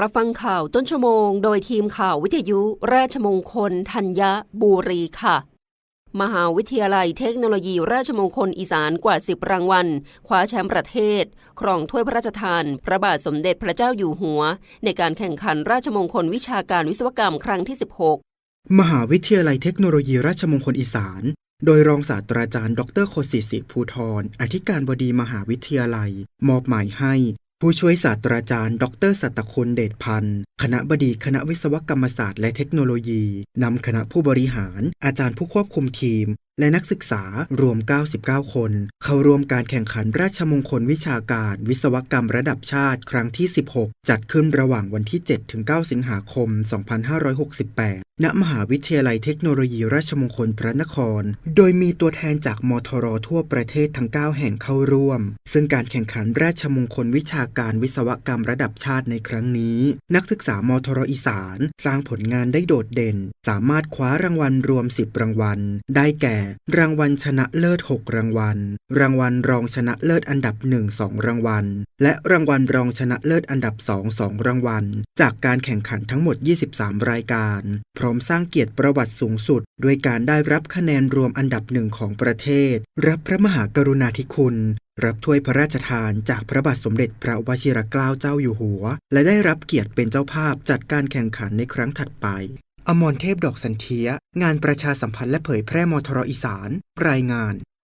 รับฟังข่าวต้นชั่วโมง โดยทีมข่าววิทยุราชมงคลธัญบุรีค่ะ มหาวิทยาลัยเทคโนโลยีราชมงคลอีสานกว่า 10 รางวัล คว้าแชมป์ประเทศ ครองถ้วยพระราชทาน พระบาทสมเด็จพระเจ้าอยู่หัว ในการแข่งขันราชมงคลวิชาการวิศวกรรมครั้งที่ 16 มหาวิทยาลัยเทคโนโลยีราชมงคลอีสาน โดยรองศาสตราจารย์ ดรโคสิสิภูทรอธิการบดีมหาวิทยาลัย มอบหมายให้ ผู้ช่วยศาสตราจารย์ ดรสัตคุณเดชพันธ์ คณะบดีคณะวิศวกรรมศาสตร์และเทคโนโลยี นำคณะผู้บริหาร อาจารย์ผู้ควบคุมทีม และนักศึกษารวม 99 คน เข้าร่วมการแข่งขันราชมงคลวิชาการ วิศวกรรมระดับชาติครั้งที่ 16 จัดขึ้นระหว่างวันที่ 7-9 สิงหาคม 2568 ณมหาวิทยาลัยเทคโนโลยีราชมงคลพระนคร โดยมีตัวแทนจากมทรทั่วประเทศทั้ง 9 แห่งเข้าร่วม ซึ่งการแข่งขันราชมงคลวิชาการวิศวกรรมระดับชาติในครั้งนี้ นักศึกษามทรอีสาน สร้างผลงานได้โดดเด่น สามารถคว้ารางวัลรวม 10 รางวัล ได้แก่ รางวัลชนะเลิศ 6 รางวัล รางวัลรองชนะเลิศอันดับ 1 2 รางวัล และรางวัลรองชนะเลิศอันดับ 2 2 รางวัล จากการแข่งขันทั้งหมด 23 รายการพร้อมสร้างเกียรติประวัติสูงสุด ด้วยการได้รับคะแนนรวมอันดับหนึ่งของประเทศ รับพระมหากรุณาธิคุณ รับถ้วยพระราชทานจากพระบาทสมเด็จพระวชิรเกล้าเจ้าอยู่หัว และได้รับเกียรติเป็นเจ้าภาพจัดการแข่งขันในครั้งถัดไปอมรเทพดอกสันเทีย งานประชาสัมพันธ์และเผยแพร่มทรอีสาน รายงาน